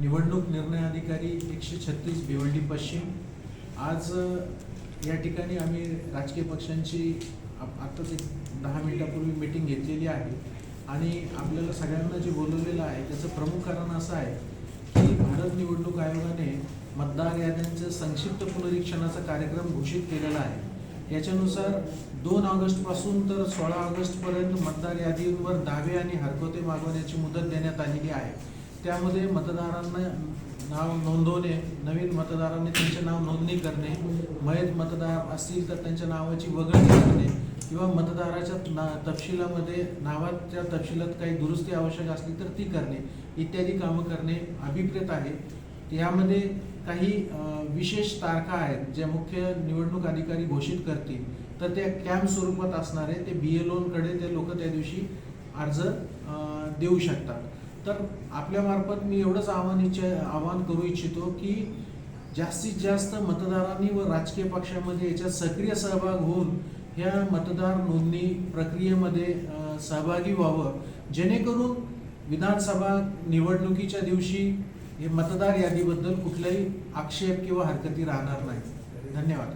निवडणूक निर्णय अधिकारी एकशे छत्तीस भिवंडी पश्चिम. आज या ठिकाणी आम्ही राजकीय पक्षांची आत्ताच एक दहा मिनिटापूर्वी मीटिंग घेतलेली आहे. आणि आपल्याला सगळ्यांना जे बोलवलेलं आहे त्याचं प्रमुख कारण असं आहे की भारत निवडणूक आयोगाने मतदार याद्यांचं संक्षिप्त पुनरीक्षणाचा कार्यक्रम घोषित केलेला आहे. याच्यानुसार दोन ऑगस्टपासून तर सोळा ऑगस्टपर्यंत मतदार यादींवर दावे आणि हरकते मागवण्याची मुदत देण्यात आलेली आहे. त्यामध्ये मतदारांना नाव नोंदवणे नवीन मतदारांनी त्यांचे नाव नोंदणी करणे मयत मतदार असतील तर त्यांच्या नावाची वगळणी करणे किंवा मतदाराच्या ना तपशिलामध्ये नावाच्या तपशिलात काही दुरुस्ती आवश्यक असली तर ती करणे इत्यादी कामं करणे अभिप्रेत आहे. यामध्ये काही विशेष तारखा आहेत ज्या मुख्य निवडणूक अधिकारी घोषित करतील. तर त्या कॅम्प स्वरूपात असणारे ते बी एल ओनकडे ते लोक त्या दिवशी अर्ज देऊ शकतात. तर आपल्यामार्फत मी एवढंच आव्हान इच्छ आवाहन करू इच्छितो की जास्तीत जास्त मतदारांनी व राजकीय पक्षामध्ये याच्यात सक्रिय सहभाग होऊन ह्या मतदार नोंदणी प्रक्रियेमध्ये सहभागी व्हावं. जेणेकरून विधानसभा निवडणुकीच्या दिवशी हे मतदार यादीबद्दल कुठलाही आक्षेप किंवा हरकती राहणार नाही. धन्यवाद.